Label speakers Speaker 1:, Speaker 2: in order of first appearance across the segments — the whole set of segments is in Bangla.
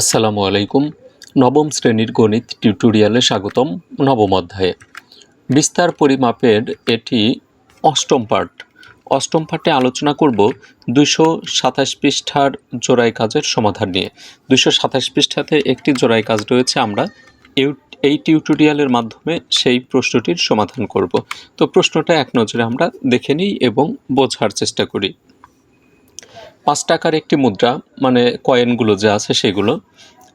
Speaker 1: আসসালামু আলাইকুম। নবম শ্রেণির গণিত টিউটোরিয়ালে স্বাগতম নবম অধ্যায়ে। বিস্তার পরিমাপের এটি অষ্টম পার্ট অষ্টম পার্টে আলোচনা করব দুশো সাতাশ পৃষ্ঠার জোড়াই কাজের সমাধান নিয়ে। দুশো সাতাশ পৃষ্ঠাতে একটি জোড়াই কাজ রয়েছে, আমরা এই টিউটোরিয়ালের মাধ্যমে সেই প্রশ্নটির সমাধান করব। তো প্রশ্নটা এক নজরে আমরা দেখে নিই এবং বোঝার চেষ্টা করি। পাঁচ টাকার একটি মুদ্রা মানে কয়েনগুলো যে আছে সেগুলো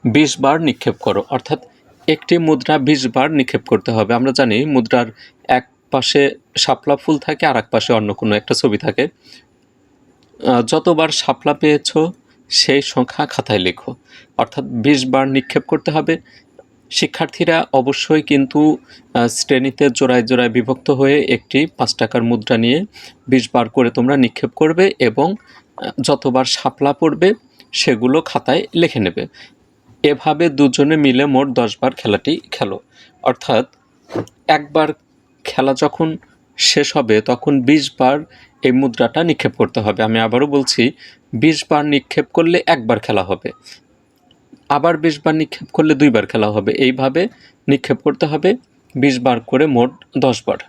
Speaker 1: বিশ বার নিক্ষেপ করো। অর্থাৎ একটি মুদ্রা বিশ বার নিক্ষেপ করতে হবে। আমরা জানি মুদ্রার এক পাশে শাপলা ফুল থাকে আর এক পাশে অন্য কোনো একটা ছবি থাকে। যতবার শাপলা পেয়েছ, সেই সংখ্যা খাতায় লেখো। অর্থাৎ বিশ বার নিক্ষেপ করতে হবে। শিক্ষার্থীরা অবশ্যই কিন্তু শ্রেণীতে জোড়ায় জোড়ায় বিভক্ত হয়ে একটি পাঁচ টাকার মুদ্রা নিয়ে বিশ বার করে তোমরা নিক্ষেপ করবে এবং যতবার শাপলা পড়বে, সেগুলো খাতায় লিখে নেবে। এভাবে দুজনে মিলে মোট দশবার খেলাটি খেলো। অর্থাৎ একবার খেলা যখন শেষ হবে, তখন বিশ বার এই মুদ্রাটা নিক্ষেপ করতে হবে। আমি আবারও বলছি বিশ বার নিক্ষেপ করলে একবার খেলা হবে। আবার বিশ বার নিক্ষেপ করলে দুইবার খেলা হবে। এইভাবে নিক্ষেপ করতে হবে বিশ বার করে মোট দশ বার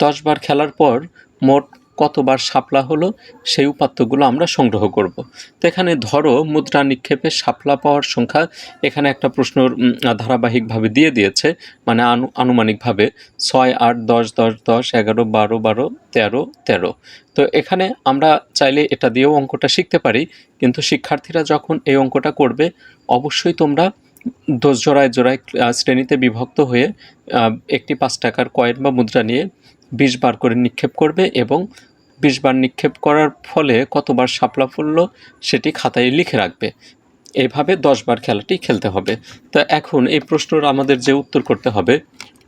Speaker 1: দশ বার খেলার পর মোট কতবার শাপলা হলো, সেই উপাত্তগুলো আমরা সংগ্রহ করব। তো এখানে ধরো, মুদ্রা নিক্ষেপে শাপলা পাওয়ার সংখ্যা এখানে একটা প্রশ্ন ধারাবাহিকভাবে দিয়ে দিয়েছে মানে আনু, আনুমানিকভাবে ছয়, আট, দশ দশ দশ, এগারো, বারো বারো, তেরো তেরো। তো এখানে আমরা চাইলে এটা দিয়েও অঙ্কটা শিখতে পারি, কিন্তু শিক্ষার্থীরা যখন এই অঙ্কটা করবে, অবশ্যই তোমরা দোষ জোড়ায় জোড়ায় শ্রেণীতে বিভক্ত হয়ে একটি পাঁচ টাকার কয়েন বা মুদ্রা নিয়ে বিশ বার করে নিক্ষেপ করবে এবং বিশ বার নিক্ষেপ করার ফলে কতবার শাপলা ফুলল সেটি খাতায় লিখে রাখবে। এইভাবে দশবার খেলাটি খেলতে হবে। তা এখন এই প্রশ্নর আমাদের যে উত্তর করতে হবে,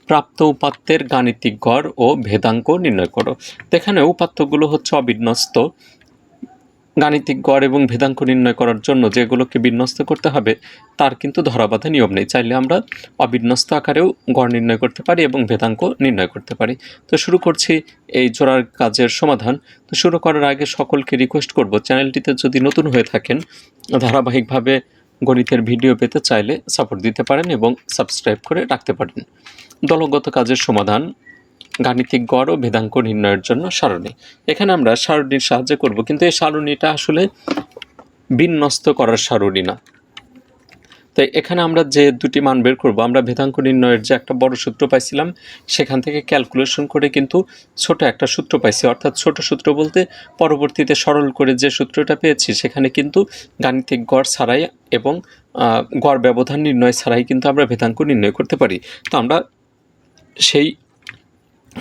Speaker 1: প্রাপ্ত উপাত্তের গাণিতিক গড় ও ভেদাঙ্ক নির্ণয় করো। এখানে উপাত্তগুলো হচ্ছে অবিন্যস্ত। গাণিতিক গড় এবং ভেদাঙ্ক নির্ণয় করার জন্য যেগুলোকে বিন্যস্ত করতে হবে, তার কিন্তু ধরাবাধা নিয়ম নেই। চাইলে আমরা অবিন্যস্ত আকারেও গড় নির্ণয় করতে পারি এবং ভেদাঙ্ক নির্ণয় করতে পারি। তো শুরু করছি এই জোড়ার কাজের সমাধান। তো শুরু করার আগে সকলকে রিকোয়েস্ট করব, চ্যানেলটিতে যদি নতুন হয়ে থাকেন, ধারাবাহিকভাবে গণিতের ভিডিও পেতে চাইলে সাপোর্ট দিতে পারেন এবং সাবস্ক্রাইব করে রাখতে পারেন। দলগত কাজের সমাধান গাণিতিক গড় ও ভেদাঙ্ক নির্ণয়ের জন্য সারণী। এখানে আমরা সারণীর সাহায্যে করব, কিন্তু এই সারণীটা আসলে বিন্যস্ত করার সারণী না। তাই এখানে আমরা যে দুটি মান বের করব, আমরা ভেদাঙ্ক নির্ণয়ের যে একটা বড় সূত্র পাইছিলাম, সেখান থেকে ক্যালকুলেশন করে কিন্তু ছোট একটা সূত্র পাইছি। অর্থাৎ ছোট সূত্র বলতে পরবর্তীতে সরল করে যে সূত্রটা পেয়েছি, সেখানে কিন্তু গাণিতিক গড় ছাড়াই এবং গড় ব্যবধান নির্ণয় ছাড়াই কিন্তু আমরা ভেদাঙ্ক নির্ণয় করতে পারি। তো আমরা সেই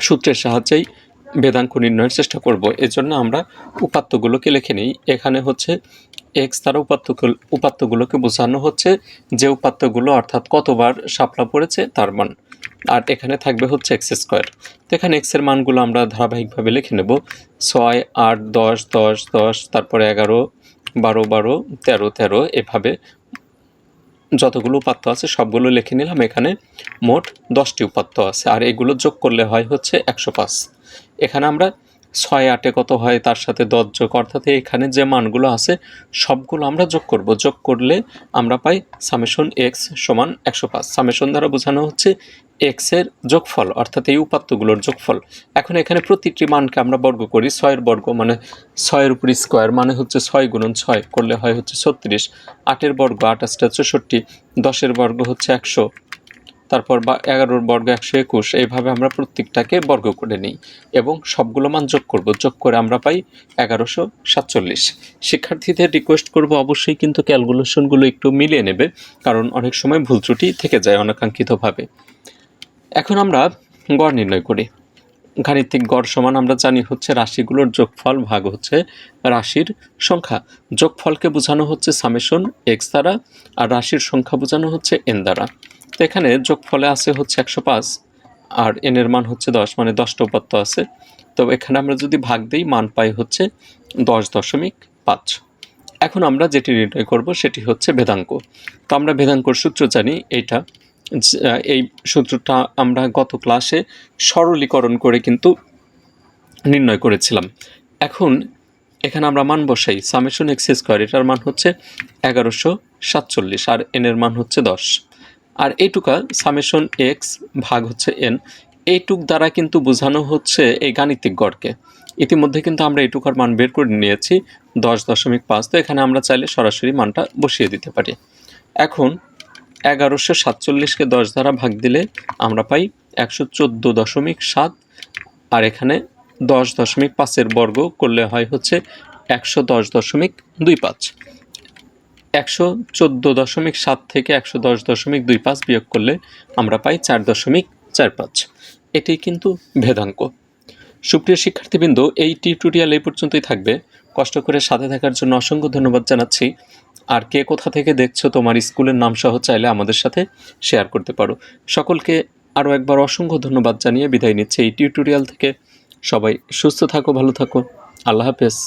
Speaker 1: সূত্রের সাহায্যেই বেদাঙ্ক নির্ণয়ের চেষ্টা করব। এজন্য আমরা উপাত্তগুলোকে লিখে নিই। এখানে হচ্ছে এক্স দ্বারা উপাত্ত উপাত্তগুলোকে বোঝানো হচ্ছে যে উপাত্তগুলো অর্থাৎ কতবার শাপলা পড়েছে তার মান। আর এখানে থাকবে হচ্ছে এক্স স্কোয়ার। তো এখানে এক্সের মানগুলো আমরা ধারাবাহিকভাবে লিখে নেব। ছয়, আট, দশ দশ দশ, তারপরে এগারো, বারো বারো, তেরো তেরো, এভাবে যতগুলো উপাত্ত আছে সবগুলো লিখে নিলাম। এখানে মোট দশটি উপাত্ত আছে। আর এগুলো যোগ করলে হয় হচ্ছে একশো পাঁচ। এখানে আমরা ছয় আটে কত হয়, তার সাথে দশ যোগ, অর্থাৎ এখানে যে মানগুলো আছে, সবগুলো আমরা যোগ করব। যোগ করলে আমরা পাই সামেশন এক্স সমান একশো পাঁচ। সামেশন দ্বারা বোঝানো হচ্ছে এক্সের যোগফল, অর্থাৎ এই উপাত্তগুলোর যোগফল। এখন এখানে প্রতিটি মানকে আমরা বর্গ করি, ছয়ের বর্গ মানে ছয়ের উপর স্কোয়ার মানে হচ্ছে ছয় গুণন ছয়, করলে হয় হচ্ছে ছত্রিশ। আটের বর্গ আঠাশটা চৌষট্টি, দশের বর্গ হচ্ছে একশো। তারপর বা এগারোর বর্গ একশো একুশ, এইভাবে আমরা প্রত্যেকটাকে বর্গ করে নিই এবং সবগুলো মান যোগ করব। যোগ করে আমরা পাই এগারোশো সাতচল্লিশ। শিক্ষার্থীদের রিকোয়েস্ট করব অবশ্যই কিন্তু ক্যালকুলেশনগুলো একটু মিলিয়ে নেবে, কারণ অনেক সময় ভুল ত্রুটি থেকে যায় অনাকাঙ্ক্ষিতভাবে। এখন আমরা গড় নির্ণয় করি। গাণিতিক গড় সমান আমরা জানি হচ্ছে রাশিগুলোর যোগফল ভাগ হচ্ছে রাশির সংখ্যা। যোগফলকে বোঝানো হচ্ছে সামেশন এক্স দ্বারা, আর রাশির সংখ্যা বোঝানো হচ্ছে এন দ্বারা। তো এখানে যোগফলে আছে হচ্ছে একশো পাঁচ আর এন এর মান হচ্ছে দশ মানে দশটা উপাত্ত আছে। তো এখানে আমরা যদি ভাগ দিই মান পাই হচ্ছে দশ দশমিক পাঁচ। এখন আমরা যেটি নির্ণয় করব সেটি হচ্ছে ভেদাঙ্ক তো আমরা ভেদাঙ্কর সূত্র জানি এইটা যে, এই সূত্রটা আমরা গত ক্লাসে সরলীকরণ করে কিন্তু নির্ণয় করেছিলাম। এখন এখানে আমরা মান বসাই সামেশন এক্স স্কোয়ার এটার মান হচ্ছে এগারোশো সাতচল্লিশ আর এন এর মান হচ্ছে দশ। আর এইটুকা সামেশন এক্স ভাগ হচ্ছে এন এইটুক দ্বারা কিন্তু বোঝানো হচ্ছে এই গাণিতিক গড়কে। ইতিমধ্যে কিন্তু আমরা এইটুকার মান বের করে নিয়েছি, দশ দশমিক পাঁচ। তো এখানে আমরা চাইলে সরাসরি মানটা বসিয়ে দিতে পারি। এখন এগারোশো সাতচল্লিশকে দশ দ্বারা ভাগ দিলে আমরা পাই একশো চোদ্দ দশমিক সাত। আর এখানে দশ দশমিক পাঁচের বর্গ করলে হয় হচ্ছে একশো দশ দশমিক দুই পাঁচ। একশো চোদ্দ দশমিক সাত থেকে একশো দশ দশমিক দুই পাঁচ বিয়োগ করলে আমরা পাই চার দশমিক চার পাঁচ। এটি কিন্তু ভেদাঙ্ক। সুপ্রিয় শিক্ষার্থীবৃন্দ, এই টিউটোরিয়াল এই পর্যন্তই থাকবে। কষ্ট করে সাথে থাকার জন্য অসংখ্য ধন্যবাদ জানাচ্ছি। আর কে কোথা থেকে দেখছ তোমার স্কুলের নাম সহ চাইলে আমাদের সাথে শেয়ার করতে পারো। সকলকে আরও একবার অসংখ্য ধন্যবাদ জানিয়ে বিদায় নিচ্ছে এই টিউটোরিয়াল থেকে। সবাই সুস্থ থাকো, ভালো থাকো। আল্লাহ হাফেজ।